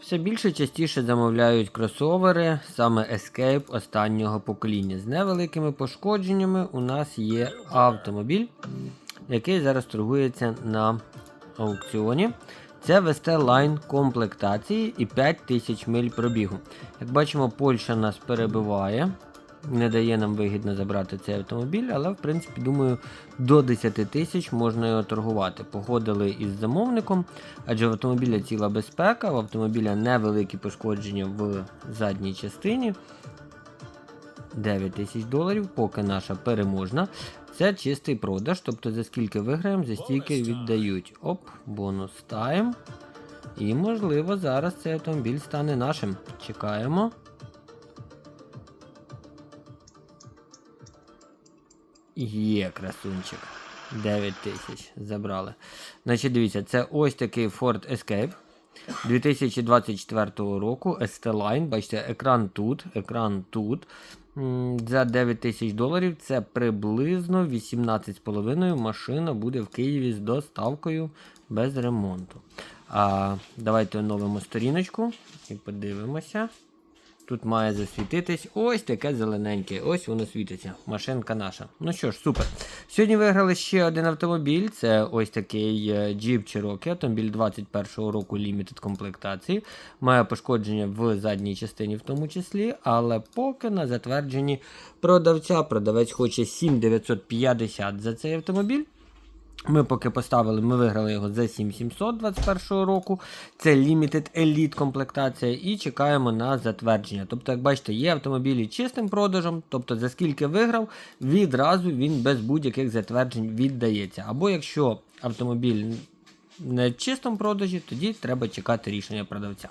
Все більше частіше замовляють кросовери, саме Escape останнього покоління. З невеликими пошкодженнями у нас є автомобіль, який зараз торгується на аукціоні. Це Line комплектації і 5000 миль пробігу. Як бачимо, Польща нас перебиває, не дає нам вигідно забрати цей автомобіль, але в принципі думаю, до 10 тисяч можна його торгувати. Погодили із замовником, адже в автомобіля ціла безпека, в автомобіля невеликі пошкодження в задній частині. 9 тисяч доларів, поки наша переможна. Це чистий продаж, тобто за скільки виграємо, за стільки віддають. Оп, бонус тайм. І можливо зараз цей автомобіль стане нашим. Чекаємо. Є красунчик. 9 тисяч забрали. Значить, дивіться, це ось такий Ford Escape 2024 року. ST-Line. Бачите, екран тут, екран тут. За 9 тисяч доларів це приблизно 18,5 машина буде в Києві з доставкою без ремонту. А, Давайте оновимо сторіночку і подивимося. Тут має засвітитись ось таке зелененьке. Ось воно світиться. Машинка наша. Ну що ж, супер. Сьогодні виграли ще один автомобіль. Це ось такий е, Jeep Cherokee, автомобіль 21-го року Limited комплектації. Має пошкодження в задній частині, в тому числі, але поки на затвердженні продавця. Продавець хоче 7950 за цей автомобіль. Ми поки поставили, ми виграли його за 7700 21 року. Це Limited Elite комплектація і чекаємо на затвердження. Тобто, як бачите, є автомобілі чистим продажем, тобто за скільки виграв, відразу він без будь-яких затверджень віддається. Або якщо автомобіль не чистому продажі, тоді треба чекати рішення продавця.